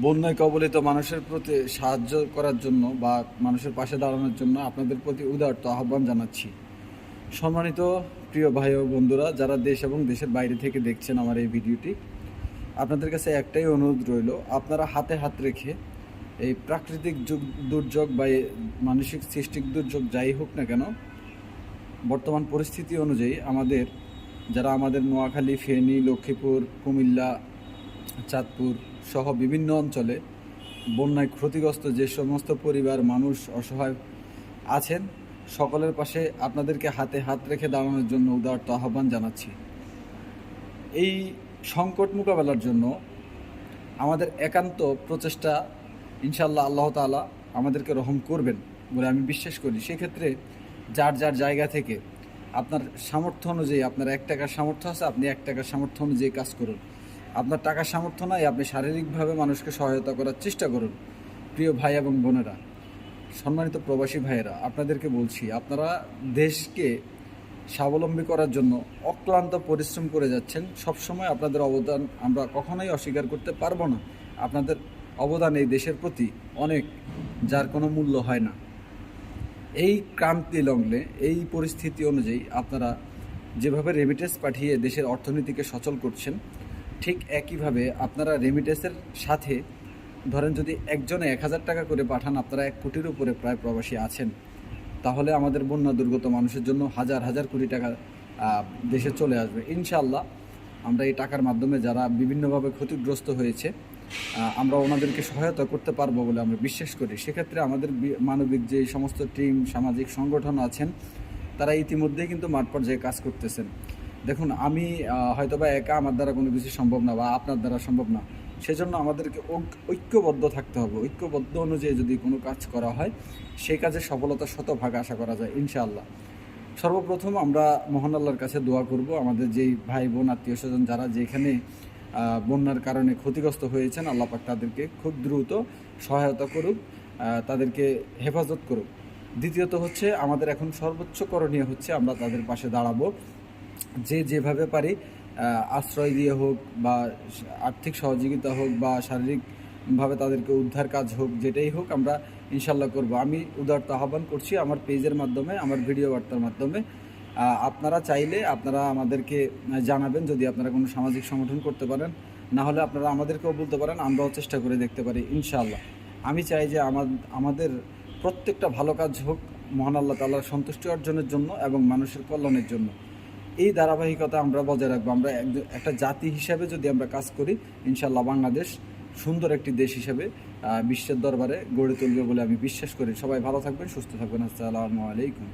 বন্যায় কবলিত মানুষের প্রতি সাহায্য করার জন্য বা মানুষের পাশে দাঁড়ানোর জন্য আপনাদের প্রতি উদারত আহ্বান জানাচ্ছি। সম্মানিত প্রিয় ভাই ও বন্ধুরা, যারা দেশ এবং দেশের বাইরে থেকে দেখছেন আমার এই ভিডিওটি, আপনাদের কাছে একটাই অনুরোধ রইল, আপনারা হাতে হাত রেখে এই প্রাকৃতিক যুগ- দুর্যোগ বা মানসিক সৃষ্টিক দুর্যোগ যাই হোক না কেন, বর্তমান পরিস্থিতি অনুযায়ী আমাদের, যারা আমাদের নোয়াখালী, ফেনী, লক্ষ্মীপুর, কুমিল্লা চাঁদপুর সহ বিভিন্ন অঞ্চলে বন্যায় ক্ষতিগ্রস্ত যে সমস্ত পরিবার, মানুষ অসহায় আছেন, সকলের পাশে আপনাদেরকে হাতে হাত রেখে দাঁড়ানোর জন্য উদারত আহ্বান জানাচ্ছি। এই সংকট মোকাবেলার জন্য আমাদের একান্ত প্রচেষ্টা ইনশাল্লাহ আল্লাহ তাআলা আমাদেরকে রহম করবেন বলে আমি বিশ্বাস করি। সেক্ষেত্রে যার যার জায়গা থেকে আপনার সামর্থ্য অনুযায়ী, আপনার এক টাকার সামর্থ্য আছে, আপনি এক টাকার সামর্থ্য অনুযায়ী কাজ করুন। আপনার টাকার সামর্থ্য নাই, আপনি শারীরিকভাবে মানুষকে সহায়তা করার চেষ্টা করুন। প্রিয় ভাই এবং বোনেরা, সম্মানিত প্রবাসী ভাইয়েরা, আপনাদেরকে বলছি, আপনারা দেশকে স্বাবলম্বী করার জন্য অক্লান্ত পরিশ্রম করে যাচ্ছেন। সবসময় আপনাদের অবদান আমরা কখনোই অস্বীকার করতে পারব না। আপনাদের অবদান এই দেশের প্রতি অনেক, যার কোনো মূল্য হয় না। এই ক্রান্তি লগ্নে, এই পরিস্থিতি অনুযায়ী আপনারা যেভাবে রেমিটেন্স পাঠিয়ে দেশের অর্থনীতিকে সচল করছেন ঠিক একইভাবে আপনারা রেমিটেন্সের সাথে ধরেন যদি একজনে এক হাজার টাকা করে পাঠান, আপনারা এক কোটির উপরে প্রায় প্রবাসী আছেন, তাহলে আমাদের বন্যা দুর্গত মানুষের জন্য হাজার হাজার কোটি টাকা দেশে চলে আসবে। ইনশাআল্লাহ আমরা এই টাকার মাধ্যমে যারা বিভিন্নভাবে ক্ষতিগ্রস্ত হয়েছে আমরা ওনাদেরকে সহায়তা করতে পারব বলে আমরা বিশ্বাস করি। সেক্ষেত্রে আমাদের মানবিক যে সমস্ত টিম সামাজিক সংগঠন আছেন, তারা ইতিমধ্যেই কিন্তু মাঠ পর্যায়ে কাজ করতেছেন। দেখুন আমি আহ, হয়তোবা একা আমার দ্বারা কোনো কিছু সম্ভব না বা আপনার দ্বারা সম্ভব না সেজন্য আমাদেরকে ঐক- ঐক্যবদ্ধ থাকতে হবে। ঐক্যবদ্ধ অনুযায়ী যদি কোনো কাজ করা হয় সেই কাজে সফলতা শতভাগ আশা করা যায় ইনশাআল্লাহ। সর্বপ্রথম আমরা মহান আল্লাহর কাছে দোয়া করব। আমাদের যেই ভাই বোন আত্মীয় স্বজন যারা যেখানে বন্যার কারণে ক্ষতিগ্রস্ত হয়েছেন আল্লাহ পাক তাদেরকে খুব দ্রুত সহায়তা করুক তাদেরকে হেফাজত করুক। দ্বিতীয়ত হচ্ছে আমাদের এখন সর্বোচ্চ করণীয় হচ্ছে আমরা তাদের পাশে দাঁড়াবো। যে যেভাবে পারি আশ্রয় দিয়ে হোক বা আর্থিক সহযোগিতা হোক বা শারীরিকভাবে তাদেরকে উদ্ধার কাজ হোক, যেটাই হোক আমরা ইনশাল্লাহ করব। আমি উদারত আহ্বান করছি আমার পেজের মাধ্যমে, আমার ভিডিও বার্তার মাধ্যমে। আপনারা চাইলে আপনারা আমাদেরকে জানাবেন যদি আপনারা কোনো সামাজিক সংগঠন করতে পারেন। না হলে আপনারা আমাদেরকেও বলতে পারেন, আমরাও চেষ্টা করে দেখতে পারি ইনশাআল্লাহ আমি চাই যে আমা- আমাদের প্রত্যেকটা ভালো কাজ হোক, মহান আল্লাহ তাল্লাহর সন্তুষ্টি অর্জনের জন্য এবং মানুষের কল্যাণের জন্য। এই ধারাবাহিকতা আমরা বজায় রাখব। আমরা একটা জাতি হিসাবে যদি আমরা কাজ করি ইনশাল্লাহ বাংলাদেশ সুন্দর একটি দেশ হিসেবে বিশ্বের দরবারে গড়ে তুলবে বলে আমি বিশ্বাস করি। সবাই ভালো থাকবেন, সুস্থ থাকবেন। আসসালামু আলাইকুম।